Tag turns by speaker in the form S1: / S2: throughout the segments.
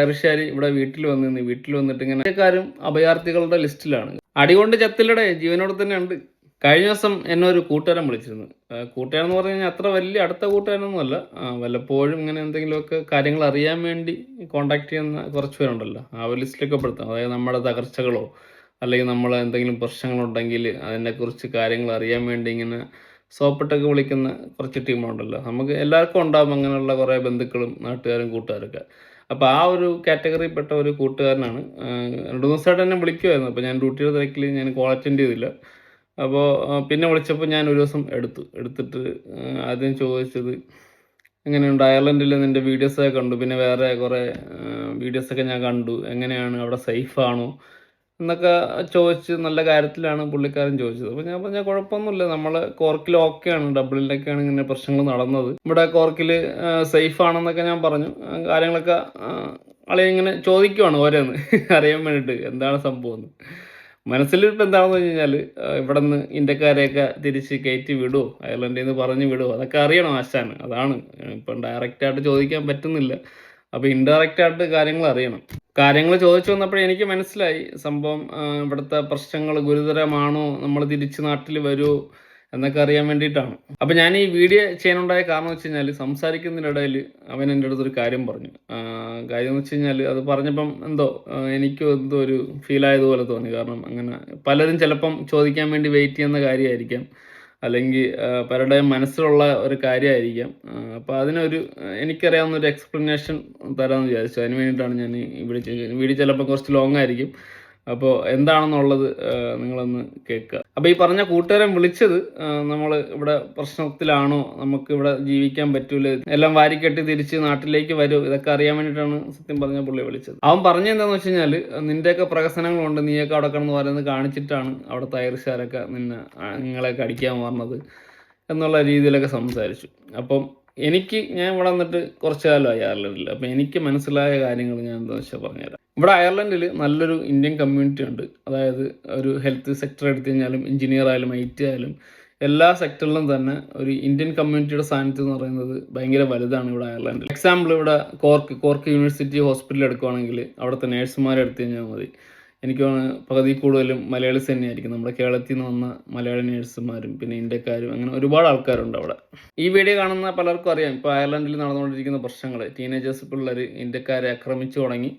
S1: ഐറിഷുകാർ ഇവിടെ വീട്ടിൽ വന്ന് നിന്ന് വീട്ടിൽ വന്നിട്ട് ഇങ്ങനെ ഇന്ത്യക്കാരും അഭയാർത്ഥികളുടെ ലിസ്റ്റിലാണ്. അടികൊണ്ട് ചത്തിലടെ ജീവനോട് തന്നെ ഉണ്ട്. കഴിഞ്ഞ ദിവസം എന്നെ ഒരു കൂട്ടുകാരൻ വിളിച്ചിരുന്നു. കൂട്ടുകാരൻ എന്ന് പറഞ്ഞു കഴിഞ്ഞാൽ അത്ര വലിയ അടുത്ത കൂട്ടുകാരനൊന്നും അല്ല. വല്ലപ്പോഴും ഇങ്ങനെ എന്തെങ്കിലുമൊക്കെ കാര്യങ്ങൾ അറിയാൻ വേണ്ടി കോണ്ടാക്ട് ചെയ്യുന്ന കുറച്ച് പേരുണ്ടല്ലോ. ആ ഒരു ലിസ്റ്റിലൊക്കെ പെടുത്താം. അതായത് നമ്മുടെ തകർച്ചകളോ അല്ലെങ്കിൽ നമ്മൾ എന്തെങ്കിലും പ്രശ്നങ്ങളുണ്ടെങ്കിൽ അതിനെക്കുറിച്ച് കാര്യങ്ങൾ അറിയാൻ വേണ്ടി ഇങ്ങനെ സോപ്പിട്ടൊക്കെ വിളിക്കുന്ന കുറച്ച് ടീമുണ്ടല്ലോ നമുക്ക് എല്ലാവർക്കും ഉണ്ടാവും അങ്ങനെയുള്ള കുറേ ബന്ധുക്കളും നാട്ടുകാരും കൂട്ടുകാരൊക്കെ. അപ്പോൾ ആ ഒരു കാറ്റഗറിയിൽപ്പെട്ട ഒരു കൂട്ടുകാരനാണ്. രണ്ടു ദിവസമായിട്ട് എന്നെ വിളിക്കുമായിരുന്നു അപ്പോൾ ഞാൻ ഡ്യൂട്ടിയുടെ തിരക്കിൽ ഞാൻ കോൾ അറ്റൻഡ് ചെയ്തില്ല. അപ്പോൾ പിന്നെ വിളിച്ചപ്പോൾ ഞാൻ ഒരു ദിവസം എടുത്തു. എടുത്തിട്ട് ആദ്യം ചോദിച്ചത് എങ്ങനെയുണ്ട്? അയർലൻഡിൽ നിന്റെ വീഡിയോസൊക്കെ കണ്ടു? പിന്നെ വേറെ കുറേ വീഡിയോസൊക്കെ ഞാൻ കണ്ടു. എങ്ങനെയാണ്? അവിടെ സേഫാണോ എന്നൊക്കെ ചോദിച്ച് നല്ല കാര്യത്തിലാണ് പുള്ളിക്കാരൻ ചോദിച്ചത്. അപ്പോൾ ഞാൻ പറഞ്ഞ കുഴപ്പമൊന്നുമില്ല. നമ്മൾ കോർക്കിൽ ഓക്കെയാണ് ഡബ്ലിനിലൊക്കെയാണ് ഇങ്ങനെ പ്രശ്നങ്ങൾ നടന്നത്. ഇവിടെ കോർക്കിൽ സേഫ് ആണെന്നൊക്കെ ഞാൻ പറഞ്ഞു. കാര്യങ്ങളൊക്കെ ആളെ ഇങ്ങനെ ചോദിക്കുവാണ് ഓരോന്ന്. അറിയാൻ വേണ്ടിയിട്ട് എന്താണ് സംഭവം മനസ്സിൽ ഇപ്പം എന്താണെന്ന് വെച്ച് കഴിഞ്ഞാൽ ഇവിടെ നിന്ന് ഇന്ത്യക്കാരെയൊക്കെ തിരിച്ച് കയറ്റി വിടുമോ അയർലൻഡിൽ നിന്ന് പറഞ്ഞു വിടുമോ അതൊക്കെ അറിയണം ആശാൻ അതാണ്. ഇപ്പം ഡയറക്റ്റായിട്ട് ചോദിക്കാൻ പറ്റുന്നില്ല. അപ്പോൾ ഇൻഡയറക്റ്റ് ആയിട്ട് കാര്യങ്ങൾ അറിയണം. കാര്യങ്ങൾ ചോദിച്ചു വന്നപ്പോഴേ എനിക്ക് മനസ്സിലായി. സംഭവം ഇവിടുത്തെ പ്രശ്നങ്ങൾ ഗുരുതരമാണോ? നമ്മൾ തിരിച്ച് നാട്ടിൽ വരുമോ എന്നൊക്കെ അറിയാൻ വേണ്ടിയിട്ടാണ്. അപ്പം ഞാൻ ഈ വീഡിയോ ചെയ്യാനുണ്ടായ കാരണം വെച്ച് കഴിഞ്ഞാൽ സംസാരിക്കുന്നതിനിടയിൽ അവൻ എന്റെ അടുത്തൊരു കാര്യം പറഞ്ഞു. കാര്യം എന്ന് വെച്ച് കഴിഞ്ഞാൽ അത് പറഞ്ഞപ്പം എന്തോ എനിക്കും എന്തോ ഒരു ഫീൽ ആയതുപോലെ തോന്നി. കാരണം അങ്ങനെ പലരും ചിലപ്പം ചോദിക്കാൻ വേണ്ടി വെയിറ്റ് ചെയ്യുന്ന കാര്യമായിരിക്കാം. അല്ലെങ്കിൽ പലരുടെ മനസ്സിലുള്ള ഒരു കാര്യമായിരിക്കാം. അപ്പോൾ അതിനൊരു എനിക്കറിയാവുന്ന ഒരു എക്സ്പ്ലനേഷൻ തരാമെന്ന് വിചാരിച്ചു. അതിന് വേണ്ടിയിട്ടാണ് ഞാൻ വീഡിയോ വീഡിയോ ചിലപ്പോൾ കുറച്ച് ലോങ് ആയിരിക്കും. അപ്പോൾ എന്താണെന്നുള്ളത് നിങ്ങളൊന്ന് കേൾക്കുക. അപ്പോൾ ഈ പറഞ്ഞ കൂട്ടുകാരൻ വിളിച്ചത് നമ്മൾ ഇവിടെ പ്രശ്നത്തിലാണോ നമുക്ക് ഇവിടെ ജീവിക്കാൻ പറ്റൂല എല്ലാം വാരിക്കെട്ടി തിരിച്ച് നാട്ടിലേക്ക് വരും ഇതൊക്കെ അറിയാൻ വേണ്ടിയിട്ടാണ് സത്യം പറഞ്ഞ പുള്ളി വിളിച്ചത്. അവൻ പറഞ്ഞ എന്താന്ന് വെച്ച് കഴിഞ്ഞാൽ നിന്റെയൊക്കെ പ്രകസനങ്ങളുണ്ട് നീയൊക്കെ അവിടെ കിടന്ന് പറയുന്നത് കാണിച്ചിട്ടാണ് അവിടെ ഐറിഷുകാരൊക്കെ നിന്നെ നിങ്ങളെ നിങ്ങളെയൊക്കെ അടിക്കാൻ പറഞ്ഞത് എന്നുള്ള രീതിയിലൊക്കെ സംസാരിച്ചു. അപ്പം എനിക്ക് ഞാൻ ഇവിടെ വന്നിട്ട് കുറച്ച് കാലമായി അയർലൻഡിൽ അപ്പം എനിക്ക് മനസ്സിലായ കാര്യങ്ങൾ ഞാൻ എന്താ വെച്ചാൽ പറഞ്ഞുതരാം. ഇവിടെ അയർലൻഡിൽ നല്ലൊരു ഇന്ത്യൻ കമ്മ്യൂണിറ്റി ഉണ്ട്. അതായത് ഒരു ഹെൽത്ത് സെക്ടർ എടുത്തു കഴിഞ്ഞാലും എഞ്ചിനീയർ ആയാലും ഐ ടി ആയാലും എല്ലാ സെക്ടറിലും തന്നെ ഒരു ഇന്ത്യൻ കമ്മ്യൂണിറ്റിയുടെ സാന്നിധ്യം എന്ന് പറയുന്നത് ഭയങ്കര വലുതാണ് ഇവിടെ അയർലൻഡിൽ. എക്സാമ്പിൾ ഇവിടെ കോർക്ക് കോർക്ക് യൂണിവേഴ്സിറ്റി ഹോസ്പിറ്റൽ എടുക്കുവാണെങ്കിൽ അവിടുത്തെ നേഴ്സുമാരെ എടുത്തു കഴിഞ്ഞാൽ മതി. എനിക്ക് പകുതി കൂടുതലും മലയാളീസ് തന്നെയായിരിക്കും. നമ്മുടെ കേരളത്തിൽ നിന്ന് വന്ന മലയാളി നേഴ്സുമാരും പിന്നെ ഇന്ത്യക്കാരും അങ്ങനെ ഒരുപാട് ആൾക്കാരുണ്ട് അവിടെ. ഈ വീഡിയോ കാണുന്ന പലർക്കും അറിയാം. ഇപ്പോൾ അയർലൻഡിൽ നടന്നുകൊണ്ടിരിക്കുന്ന പ്രശ്നങ്ങൾ ടീനേജേഴ്സ് പിള്ളേർ ഇന്ത്യക്കാരെ ആക്രമിച്ചു തുടങ്ങി.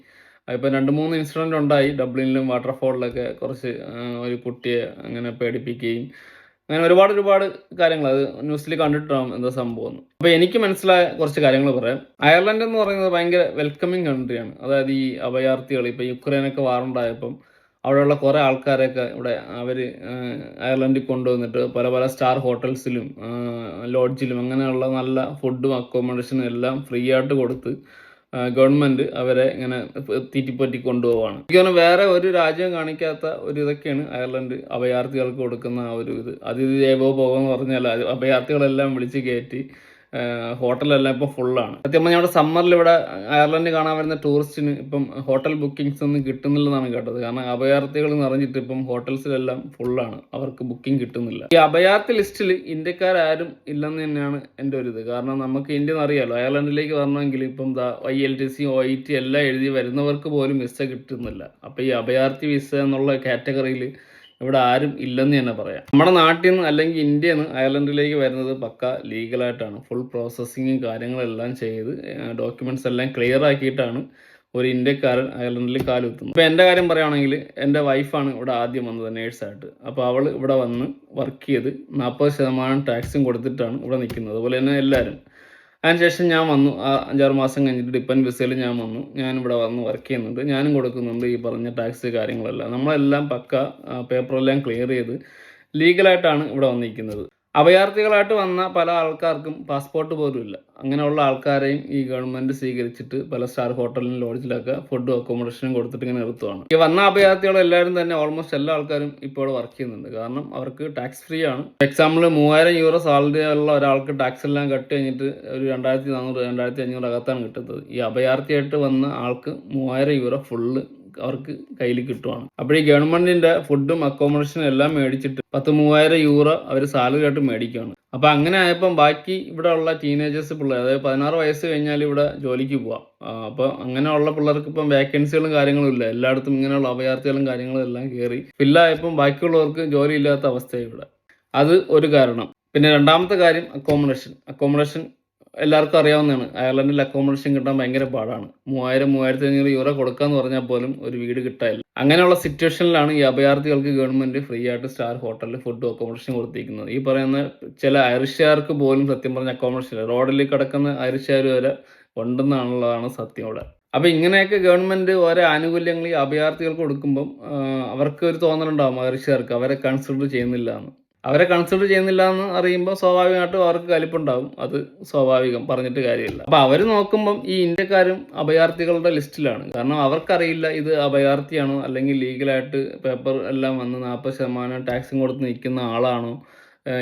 S1: ഇപ്പം രണ്ട് മൂന്ന് ഇൻസിഡന്റ് ഉണ്ടായി. ഡബ്ലിനിലും വാട്ടർഫോളിലൊക്കെ കുറച്ച് ഒരു കുട്ടിയെ അങ്ങനെ പേടിപ്പിക്കുകയും അങ്ങനെ ഒരുപാട് ഒരുപാട് കാര്യങ്ങൾ അത് ന്യൂസിൽ കണ്ടിട്ടാണ് എന്താ സംഭവം. അപ്പോൾ എനിക്ക് മനസ്സിലായ കുറച്ച് കാര്യങ്ങൾ പറയാം. അയർലൻഡ് എന്ന് പറയുന്നത് ഭയങ്കര വെൽക്കമിങ് കൺട്രിയാണ് അതായത് ഈ അഭയാർത്ഥികൾ ഇപ്പോൾ യുക്രൈനൊക്കെ വാറുണ്ടായപ്പം അവിടെയുള്ള കുറേ ആൾക്കാരൊക്കെ ഇവിടെ അവർ അയർലൻഡിൽ കൊണ്ടുവന്നിട്ട് പല പല സ്റ്റാർ ഹോട്ടൽസിലും ലോഡ്ജിലും അങ്ങനെയുള്ള നല്ല ഫുഡും അക്കോമഡേഷനും എല്ലാം ഫ്രീ ആയിട്ട് കൊടുത്ത് ഗവൺമെന്റ് അവരെ ഇങ്ങനെ തീറ്റിപ്പറ്റി കൊണ്ടുപോവാണ്. എനിക്ക് തോന്നുന്നു വേറെ ഒരു രാജ്യം കാണിക്കാത്ത ഒരു ഇതൊക്കെയാണ് അയർലൻഡ് അഭയാർത്ഥികൾക്ക് കൊടുക്കുന്ന ആ ഒരു ഇത്. അതിഥി ഭവ എന്ന് പറഞ്ഞാൽ അഭയാർത്ഥികളെല്ലാം വിളിച്ച് കയറ്റി ഹോട്ടലെല്ലാം ഇപ്പം ഫുള്ളാണ് സത്യം പറഞ്ഞാൽ ഇവിടെ സമ്മറിൽ ഇവിടെ അയർലൻഡ് കാണാൻ വരുന്ന ടൂറിസ്റ്റിന് ഇപ്പം ഹോട്ടൽ ബുക്കിംഗ്സ് ഒന്നും കിട്ടുന്നില്ലെന്നാണ് കേട്ടത്. കാരണം അഭയാർത്ഥികൾ നിറഞ്ഞിട്ട് ഇപ്പം ഹോട്ടൽസിലെല്ലാം ഫുള്ളാണ് അവർക്ക് ബുക്കിംഗ് കിട്ടുന്നില്ല. ഈ അഭയാർത്ഥി ലിസ്റ്റിൽ ഇന്ത്യക്കാരും ഇല്ലെന്ന് തന്നെയാണ് എന്റെ ഒരു ഇത്. കാരണം നമുക്ക് ഇന്ത്യ അറിയാലോ അയർലൻഡിലേക്ക് വരണമെങ്കിൽ ഇപ്പം I L T C O I T എല്ലാം എഴുതി വരുന്നവർക്ക് പോലും വിസ കിട്ടുന്നില്ല. അപ്പം ഈ അഭയാർത്ഥി വിസ എന്നുള്ള കാറ്റഗറിയിൽ ഇവിടെ ആരും ഇല്ലെന്ന് തന്നെ പറയാം. നമ്മുടെ നാട്ടിൽ നിന്ന് അല്ലെങ്കിൽ ഇന്ത്യയിൽ നിന്ന് അയർലൻഡിലേക്ക് വരുന്നത് പക്ക ലീഗലായിട്ടാണ് ഫുൾ പ്രോസസ്സിങ്ങും കാര്യങ്ങളെല്ലാം ചെയ്ത് ഡോക്യുമെന്റ്സ് എല്ലാം ക്ലിയർ ആക്കിയിട്ടാണ് ഒരു ഇന്ത്യക്കാരൻ അയർലൻഡിൽ കാലുത്തുന്നത്. അപ്പോൾ എന്റെ കാര്യം പറയുകയാണെങ്കിൽ എന്റെ വൈഫാണ് ഇവിടെ ആദ്യം വന്നത് നേഴ്സായിട്ട് അപ്പോൾ അവൾ ഇവിടെ വന്ന് വർക്ക് ചെയ്ത് നാൽപ്പത് ശതമാനം ടാക്സും കൊടുത്തിട്ടാണ് ഇവിടെ നിൽക്കുന്നത്. അതുപോലെ തന്നെ എല്ലാവരും. അതിനുശേഷം ഞാൻ വന്നു. അഞ്ചാറ് മാസം കഴിഞ്ഞിട്ട് ഡിപ്പെൻഡ് വിസയിൽ ഞാൻ വന്നു. ഞാൻ ഇവിടെ വന്ന് വർക്ക് ചെയ്യുന്നുണ്ട്. ഞാനും കൊടുക്കുന്നുണ്ട് ഈ പറഞ്ഞ ടാക്സ് കാര്യങ്ങളെല്ലാം. നമ്മളെല്ലാം പക്ക പേപ്പറെല്ലാം ക്ലിയർ ചെയ്ത് ലീഗലായിട്ടാണ് ഇവിടെ വന്നിരിക്കുന്നത്. അഭയാർത്ഥികളായിട്ട് വന്ന പല ആൾക്കാർക്കും പാസ്പോർട്ട് പോലും ഇല്ല. അങ്ങനെയുള്ള ആൾക്കാരെയും ഈ ഗവൺമെന്റ് സ്വീകരിച്ചിട്ട് പല സ്റ്റാർ ഹോട്ടലിനും ലോഡ്ജിലൊക്കെ ഫുഡും അക്കോമഡേഷനും കൊടുത്തിട്ട് ഇങ്ങനെ നിർത്തുവാണ്. ഈ വന്ന അഭയാർത്ഥികൾ എല്ലാവരും തന്നെ ഓൾമോസ്റ്റ് എല്ലാ ആൾക്കാരും ഇപ്പോൾ വർക്ക് ചെയ്യുന്നുണ്ട്. കാരണം അവർക്ക് ടാക്സ് ഫ്രീ ആണ്. എക്സാമ്പിൾ മൂവായിരം യൂറോ സാലറി ഉള്ള ഒരാൾക്ക് ടാക്സ് എല്ലാം കട്ട് കഴിഞ്ഞിട്ട് ഒരു രണ്ടായിരത്തി നാനൂറ് രണ്ടായിരത്തി അഞ്ഞൂറ് അകത്താണ് കിട്ടുന്നത്. ഈ അഭയാർത്ഥിയായിട്ട് വന്ന ആൾക്ക് മൂവായിരം യൂറോ ഫുള്ള് അവർക്ക് കയ്യിൽ കിട്ടുവാണ്. അപ്പോൾ ഈ ഗവൺമെന്റിന്റെ ഫുഡും അക്കോമഡേഷനും എല്ലാം മേടിച്ചിട്ട് പത്ത് മൂവായിരം യൂറോ അവർ സാലറി ആയിട്ട് മേടിക്കുകയാണ് അപ്പൊ അങ്ങനെ ആയപ്പം ബാക്കി ഇവിടെ ഉള്ള ടീനേജേഴ്സ് പിള്ളേർ അതായത് പതിനാറ് വയസ്സ് കഴിഞ്ഞാൽ ഇവിടെ ജോലിക്ക് പോവാം. അപ്പോൾ അപ്പൊ അങ്ങനെയുള്ള പിള്ളേർക്ക് ഇപ്പം വേക്കൻസികളും കാര്യങ്ങളും ഇല്ല. എല്ലായിടത്തും ഇങ്ങനെയുള്ള അഭയാർത്ഥികളും കാര്യങ്ങളും എല്ലാം കയറി ഫില്ലായപ്പം ബാക്കിയുള്ളവർക്ക് ജോലി ഇല്ലാത്ത അവസ്ഥയാണ് ഇവിടെ. അത് ഒരു കാരണം. പിന്നെ രണ്ടാമത്തെ കാര്യം അക്കോമഡേഷൻ അക്കോമഡേഷൻ എല്ലാവർക്കും അറിയാവുന്നതാണ്. അയർലൻഡിൽ അക്കോമഡേഷൻ കിട്ടാൻ ഭയങ്കര പാടാണ്. മൂവായിരം മൂവായിരത്തി അഞ്ഞൂറ് യൂറോ കൊടുക്കാന്ന് പറഞ്ഞാൽ പോലും ഒരു വീട് കിട്ടാനില്ല. അങ്ങനെയുള്ള സിറ്റുവേഷനിലാണ് ഈ അഭയാർത്ഥികൾക്ക് ഗവൺമെന്റ് ഫ്രീ ആയിട്ട് സ്റ്റാർ ഹോട്ടലിൽ ഫുഡ് അക്കോമഡേഷൻ കൊടുത്തിരിക്കുന്നത്. ഈ പറയുന്ന ചില ഐറിഷുകാർക്ക് പോലും സത്യം പറഞ്ഞ അക്കോമഡേഷൻ റോഡിൽ കിടക്കുന്ന ഐറിഷുകാർ വരെ ഉണ്ടെന്നാണുള്ളതാണ് സത്യം ഇവിടെ. അപ്പൊ ഇങ്ങനെയൊക്കെ ഗവൺമെന്റ് ഓരോ ആനുകൂല്യങ്ങൾ ഈ അഭയാർത്ഥികൾക്ക് കൊടുക്കുമ്പം അവർക്ക് ഒരു തോന്നലുണ്ടാവും ഐറിഷുകാർക്ക് അവരെ കൺസിഡർ ചെയ്യുന്നില്ല എന്ന് അവരെ കൺസിഡർ ചെയ്യുന്നില്ല എന്ന് അറിയുമ്പോൾ സ്വാഭാവികമായിട്ടും അവർക്ക് കലിപ്പുണ്ടാവും. അത് സ്വാഭാവികം പറഞ്ഞിട്ട് കാര്യമില്ല. അപ്പൊ അവർ നോക്കുമ്പം ഈ ഇന്ത്യക്കാരും അഭയാർത്ഥികളുടെ ലിസ്റ്റിലാണ്. കാരണം അവർക്കറിയില്ല ഇത് അഭയാർത്ഥിയാണോ അല്ലെങ്കിൽ ലീഗലായിട്ട് പേപ്പർ എല്ലാം വന്ന് നാൽപ്പത് ശതമാനം ടാക്സും കൊടുത്ത് നിൽക്കുന്ന ആളാണോ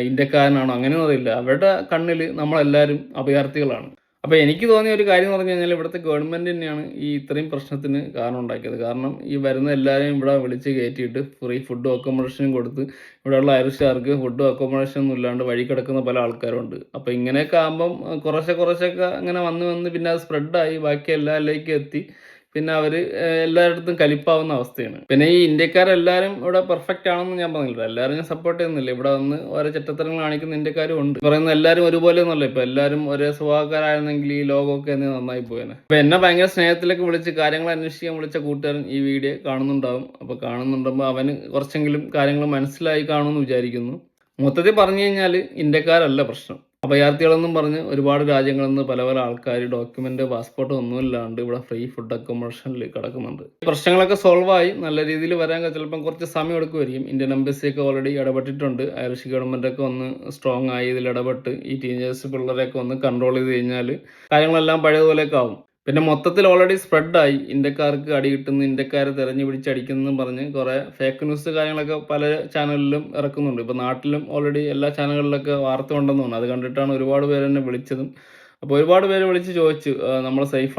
S1: ഇന്ത്യക്കാരനാണോ അങ്ങനെയൊന്നും അറിയില്ല. അവരുടെ കണ്ണിൽ നമ്മളെല്ലാവരും അഭയാർത്ഥികളാണ്. അപ്പൊ എനിക്ക് തോന്നിയ ഒരു കാര്യം എന്ന് പറഞ്ഞു കഴിഞ്ഞാൽ ഇവിടുത്തെ ഗവൺമെന്റ് തന്നെയാണ് ഈ ഇത്രയും പ്രശ്നത്തിന് കാരണം ഉണ്ടാക്കിയത്. കാരണം ഈ വരുന്ന എല്ലാവരെയും ഇവിടെ വിളിച്ച് കയറ്റിയിട്ട് ഫ്രീ ഫുഡും അക്കോമഡേഷനും കൊടുത്ത് ഇവിടെയുള്ള ഐറിഷുകാർക്ക് ഫുഡും അക്കോമഡേഷനും ഒന്നും ഇല്ലാണ്ട് വഴി കിടക്കുന്ന പല ആൾക്കാരുണ്ട്. അപ്പൊ ഇങ്ങനെയൊക്കെ ആകുമ്പം കുറേശ്ശെ കുറേശ്ശൊക്കെ അങ്ങനെ വന്ന് വന്ന് പിന്നെ അത് സ്പ്രെഡായി ബാക്കി എല്ലാവരിലേക്കും എത്തി. പിന്നെ അവർ എല്ലായിടത്തും കലിപ്പാവുന്ന അവസ്ഥയാണ്. പിന്നെ ഈ ഇന്ത്യക്കാരെല്ലാരും ഇവിടെ പെർഫെക്റ്റ് ആണെന്ന് ഞാൻ പറഞ്ഞില്ല? എല്ലാവരും ഞാൻ സപ്പോർട്ട് ചെയ്യുന്നില്ല. ഇവിടെ വന്ന് ഓരോ ചിത്രത്തരങ്ങൾ കാണിക്കുന്ന ഇന്ത്യക്കാരും ഉണ്ട്. പറയുന്ന എല്ലാവരും ഒരുപോലെ ഒന്നുമല്ല ഇപ്പൊ എല്ലാവരും ഒരേ സ്വഭാവക്കാരായിരുന്നെങ്കിൽ ഈ ലോകമൊക്കെ എന്നെ നന്നായി പോയേനെ. അപ്പൊ എന്നെ ഭയങ്കര സ്നേഹത്തിലേക്ക് വിളിച്ച് കാര്യങ്ങൾ അന്വേഷിക്കാൻ വിളിച്ച കൂട്ടുകാരൻ ഈ വീഡിയോ കാണുന്നുണ്ടാവും. അപ്പൊ കാണുന്നുണ്ടാകുമ്പോൾ അവന് കുറച്ചെങ്കിലും കാര്യങ്ങൾ മനസ്സിലായി കാണുമെന്ന് വിചാരിക്കുന്നു. മൊത്തത്തിൽ പറഞ്ഞു കഴിഞ്ഞാൽ ഇന്ത്യക്കാരല്ല പ്രശ്നം. അഭയാർത്ഥികളെന്നും പറഞ്ഞ് ഒരുപാട് രാജ്യങ്ങളിൽ നിന്ന് പല പല ആൾക്കാർ ഡോക്യുമെന്റ് പാസ്പോർട്ട് ഒന്നുമില്ലാണ്ട് ഇവിടെ ഫ്രീ ഫുഡ് അക്കോമഡേഷനിൽ കിടക്കുന്നുണ്ട്. പ്രശ്നങ്ങളൊക്കെ സോൾവ് ആയി. നല്ല രീതിയിൽ വരാൻ ചിലപ്പം കുറച്ച് സമയം എടുക്കുമായിരിക്കും ഇന്ത്യൻ എംബസിയൊക്കെ ഓൾറെഡി ഇടപെട്ടിട്ടുണ്ട്. ഐറിഷ് ഗവൺമെന്റ് ഒക്കെ ഒന്ന് സ്ട്രോങ് ആയി ഇതിൽ ഇടപെട്ട് ഈ ടീനേഴ്സ് പിള്ളേരെയൊക്കെ ഒന്ന് കൺട്രോൾ ചെയ്ത് കഴിഞ്ഞാൽ കാര്യങ്ങളെല്ലാം പഴയതുപോലെയൊക്കെ ആവും. പിന്നെ മൊത്തത്തിൽ ഓൾറെഡി സ്പ്രെഡായി ഇന്ത്യക്കാർക്ക് അടി കിട്ടുന്നു ഇന്ത്യക്കാരെ തെരഞ്ഞു പിടിച്ചടിക്കുന്നു പറഞ്ഞ് കുറേ ഫേക്ക് ന്യൂസ് കാര്യങ്ങളൊക്കെ പല ചാനലിലും ഇറക്കുന്നുണ്ട്. ഇപ്പൊ നാട്ടിലും ഓൾറെഡി എല്ലാ ചാനലുകളിലൊക്കെ വാർത്ത ഉണ്ടെന്ന് തോന്നുന്നു. അത് കണ്ടിട്ടാണ് ഒരുപാട് പേര് എന്നെ വിളിച്ചതും. അപ്പോൾ ഒരുപാട് പേര് വിളിച്ച് ചോദിച്ചു നമ്മൾ സേഫ്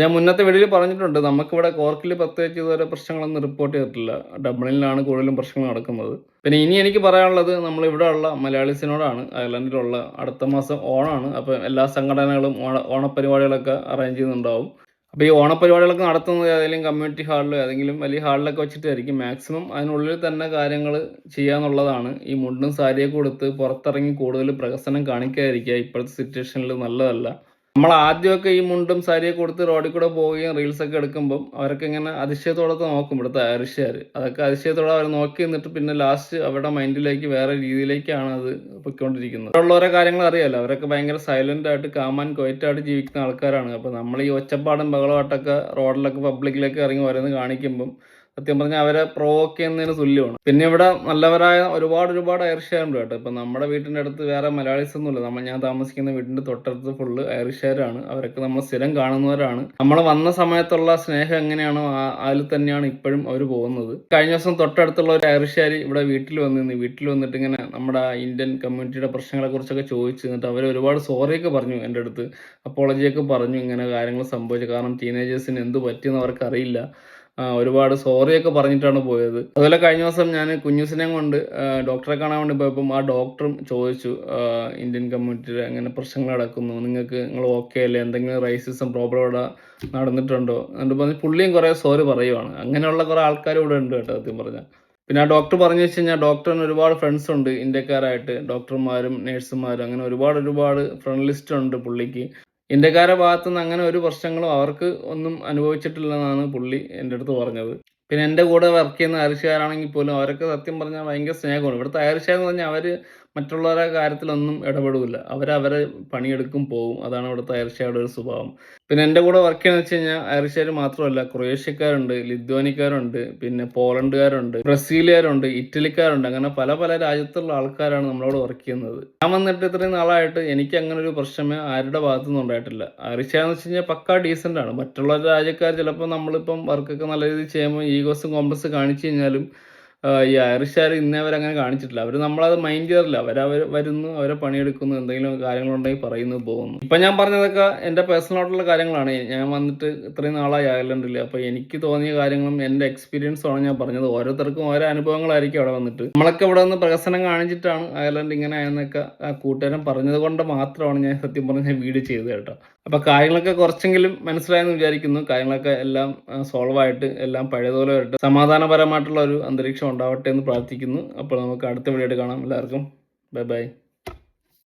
S1: ഞാൻ മുന്നത്തെ വീഡിയോയിൽ പറഞ്ഞിട്ടുണ്ട് നമുക്കിവിടെ കോർക്കിൽ പ്രത്യേകിച്ച് ഇതുവരെ പ്രശ്നങ്ങളൊന്നും റിപ്പോർട്ട് ചെയ്തിട്ടില്ല. ഡബ്ലിനിലാണ് കൂടുതലും പ്രശ്നങ്ങൾ നടക്കുന്നത്. പിന്നെ ഇനി എനിക്ക് പറയാനുള്ളത് നമ്മൾ ഇവിടെ ഉള്ള മലയാളീസിനോടാണ് അയർലൻഡിലുള്ള അടുത്ത മാസം ഓണാണ് അപ്പം എല്ലാ സംഘടനകളും ഓണ ഓണപരിപാടികളൊക്കെ അറേഞ്ച് ചെയ്യുന്നുണ്ടാവും. അപ്പോൾ ഈ ഓണപരിപാടികളൊക്കെ നടത്തുന്നത് ഏതെങ്കിലും കമ്മ്യൂണിറ്റി ഹാളിലോ ഏതെങ്കിലും വലിയ ഹാളിലൊക്കെ വെച്ചിട്ടായിരിക്കും. മാക്സിമം അതിനുള്ളിൽ തന്നെ കാര്യങ്ങൾ ചെയ്യാന്നുള്ളതാണ്. ഈ മുണ്ടും സാരിയൊക്കെ കൊടുത്ത് പുറത്തിറങ്ങി കൂടുതൽ പ്രകസനം കാണിക്കാതിരിക്കുക ഇപ്പോഴത്തെ സിറ്റുവേഷനിൽ നല്ലതല്ല. നമ്മൾ ആദ്യമൊക്കെ ഈ മുണ്ടും സാരിയൊക്കെ കൊടുത്ത് റോഡിൽ കൂടെ പോവുകയും റീൽസൊക്കെ എടുക്കുമ്പം അവരൊക്കെ ഇങ്ങനെ അതിശയത്തോടെ നോക്കും ഇവിടുത്തെ ഐറിഷുകാർ അതൊക്കെ അതിശയത്തോടെ അവർ നോക്കി നിന്നിട്ട് പിന്നെ ലാസ്റ്റ് അവരുടെ മൈൻഡിലേക്ക് വേറെ രീതിയിലേക്കാണ് അത് പൊയ്ക്കൊണ്ടിരിക്കുന്നത്. ഉള്ളവരെ കാര്യങ്ങൾ അറിയാലോ. അവരൊക്കെ ഭയങ്കര സൈലന്റ് ആയിട്ട് കാമാൻ ക്വയറ്റായിട്ട് ജീവിക്കുന്ന ആൾക്കാരാണ്. അപ്പൊ നമ്മൾ ഈ ഒച്ചപ്പാടും ബഹളമായിട്ടൊക്കെ റോഡിലൊക്കെ പബ്ലിക്കിലേക്ക് ഇറങ്ങി വരുന്നത് കാണിക്കുമ്പം സത്യം പറഞ്ഞാൽ അവരെ പ്രൊവോക്ക് ചെയ്യുന്നതിന് തുല്യമാണ്. പിന്നെ ഇവിടെ നല്ലവരായ ഒരുപാട് ഒരുപാട് ഐറിഷുകാരുണ്ട് കേട്ടോ. ഇപ്പൊ നമ്മുടെ വീട്ടിന്റെ അടുത്ത് വേറെ മലയാളീസ് ഒന്നുമില്ല. നമ്മൾ ഞാൻ താമസിക്കുന്ന വീടിന്റെ തൊട്ടടുത്ത് ഫുള്ള് ഐറിഷുകാരാണ് അവരൊക്കെ നമ്മൾ സ്ഥിരം കാണുന്നവരാണ്. നമ്മൾ വന്ന സമയത്തുള്ള സ്നേഹം എങ്ങനെയാണോ അതിൽ തന്നെയാണ് ഇപ്പോഴും അവർ പോകുന്നത്. കഴിഞ്ഞ ദിവസം തൊട്ടടുത്തുള്ള ഒരു ഐറിഷുകാർ ഇവിടെ വീട്ടിൽ വന്നിരുന്നു. വീട്ടിൽ വന്നിട്ട് ഇങ്ങനെ നമ്മുടെ ഇന്ത്യൻ കമ്മ്യൂണിറ്റിയുടെ പ്രശ്നങ്ങളെ കുറിച്ചൊക്കെ ചോദിച്ചു എന്നിട്ട് അവർ ഒരുപാട് സോറിയൊക്കെ പറഞ്ഞു എന്റെ അടുത്ത്. അപ്പോളജിയൊക്കെ പറഞ്ഞു ഇങ്ങനെ കാര്യങ്ങൾ സംഭവിച്ചു. കാരണം ടീനേജേഴ്സിന് എന്ത് പറ്റിയെന്ന് അവർക്ക് അറിയില്ല. ഒരുപാട് സോറിയൊക്കെ പറഞ്ഞിട്ടാണ് പോയത്. അതുപോലെ കഴിഞ്ഞ ദിവസം ഞാൻ കുഞ്ഞുസിനെ കൊണ്ട് ഡോക്ടറെ കാണാൻ വേണ്ടി പോയപ്പം ആ ഡോക്ടറും ചോദിച്ചു ഇന്ത്യൻ കമ്മ്യൂണിറ്റിയിൽ അങ്ങനെ പ്രശ്നങ്ങൾ നടക്കുന്നു? നിങ്ങൾക്ക് നിങ്ങൾ ഓക്കെ അല്ലേ? എന്തെങ്കിലും റൈസിസം പ്രോബ്ലം ഇവിടെ നടന്നിട്ടുണ്ടോ? എന്നിട്ട് പറഞ്ഞ് പുള്ളിയും കുറേ സോറി പറയുവാണ്. അങ്ങനെയുള്ള കുറേ ആൾക്കാർ ഇവിടെ ഉണ്ട് കേട്ടോ സത്യം പറഞ്ഞാൽ പിന്നെ ആ ഡോക്ടർ പറഞ്ഞു വെച്ച് കഴിഞ്ഞാൽ ഡോക്ടറിന് ഒരുപാട് ഫ്രണ്ട്സ് ഉണ്ട് ഇന്ത്യക്കാരായിട്ട്. ഡോക്ടർമാരും നേഴ്സുമാരും അങ്ങനെ ഒരുപാട് ഒരുപാട് ഫ്രണ്ട് ലിസ്റ്റ് ഉണ്ട് പുള്ളിക്ക്. ഇന്ത്യക്കാരുടെ ഭാഗത്തു നിന്ന് അങ്ങനെ ഒരു പ്രശ്നങ്ങളും അവർക്ക് ഒന്നും അനുഭവിച്ചിട്ടില്ലെന്നാണ് പുള്ളി എന്റെ അടുത്ത് പറഞ്ഞത്. പിന്നെ എന്റെ കൂടെ വർക്ക് ചെയ്യുന്ന അയർഷുകാരാണെങ്കിൽ പോലും അവരൊക്കെ സത്യം പറഞ്ഞാൽ ഭയങ്കര സ്നേഹമാണ്. ഇവിടുത്തെ അയർഷുകാരെന്ന് പറഞ്ഞാൽ അവർ മറ്റുള്ളവരുടെ കാര്യത്തിലൊന്നും ഇടപെടില്ല അവരവരെ പണിയെടുക്കും പോവും. അതാണ് അവിടുത്തെ അയർഷയുടെ ഒരു സ്വഭാവം. പിന്നെ എന്റെ കൂടെ വർക്ക് ചെയ്യുന്ന വെച്ച് കഴിഞ്ഞാൽ അയർഷ്യർ മാത്രമല്ല ക്രൊയേഷ്യക്കാരുണ്ട് ലിത്വാനിക്കാരുണ്ട് പിന്നെ പോളണ്ടുകാരുണ്ട് ബ്രസീലുകാരുണ്ട് ഇറ്റലിക്കാരുണ്ട്. അങ്ങനെ പല പല രാജ്യത്തുള്ള ആൾക്കാരാണ് നമ്മളോട് വർക്ക് ചെയ്യുന്നത്. ഞാൻ വന്നിട്ട് ഇത്രയും നാളായിട്ട് എനിക്ക് അങ്ങനെ ഒരു പ്രശ്നമേ ആരുടെ ഭാഗത്തു നിന്നും ഉണ്ടായിട്ടില്ല. അയർഷയെന്ന് വെച്ച് കഴിഞ്ഞാൽ പക്കാ ഡീസന്റ് ആണ്. മറ്റുള്ള രാജ്യക്കാർ ചിലപ്പോൾ നമ്മളിപ്പം വർക്കൊക്കെ നല്ല രീതിയിൽ ചെയ്യുമ്പോൾ ഈഗോസും കോംപ്ലക്സ് കാണിച്ചു കഴിഞ്ഞാലും ഈ ഐറിഷുകാർ ഇന്നേ വരെ അങ്ങനെ കാണിച്ചിട്ടില്ല. അവർ നമ്മളത് മൈൻഡ് ചെയ്യാറില്ല. അവർ അവർ വരുന്നു അവരെ പണിയെടുക്കുന്നു എന്തെങ്കിലും കാര്യങ്ങളുണ്ടെങ്കിൽ പറയുന്നു പോകുന്നു. ഇപ്പം ഞാൻ പറഞ്ഞതൊക്കെ എന്റെ പേഴ്സണൽ ആയിട്ടുള്ള കാര്യങ്ങളാണ്. ഞാൻ വന്നിട്ട് ഇത്രയും നാളായി അയർലൻഡിൽ അപ്പോൾ എനിക്ക് തോന്നിയ കാര്യങ്ങളും എന്റെ എക്സ്പീരിയൻസ് ആണ് ഞാൻ പറഞ്ഞത്. ഓരോരുത്തർക്കും ഓരോ അനുഭവങ്ങളായിരിക്കും അവിടെ വന്നിട്ട്. നമ്മളൊക്കെ ഇവിടെ നിന്ന് പ്രകസനം കാണിച്ചിട്ടാണ് അയർലൻഡ് ഇങ്ങനെ ആയെന്നൊക്കെ ആ കൂട്ടുകാരൻ പറഞ്ഞത് കൊണ്ട് മാത്രമാണ് ഞാൻ സത്യം പറഞ്ഞ വീഡിയോ ചെയ്തത് കേട്ടോ. അപ്പോൾ കാര്യങ്ങളൊക്കെ കുറച്ചെങ്കിലും മനസ്സിലായെന്ന് വിചാരിക്കുന്നു. കാര്യങ്ങളൊക്കെ എല്ലാം സോൾവ് ആയിട്ട് എല്ലാം പഴയതുപോലെ വരട്ടെ. സമാധാനപരമായിട്ടുള്ള ഒരു അന്തരീക്ഷം ഉണ്ടാവട്ടെ എന്ന് പ്രാർത്ഥിക്കുന്നു. അപ്പോൾ നമുക്ക് അടുത്ത വീഡിയോ കാണാം. എല്ലാവർക്കും ബൈ ബൈ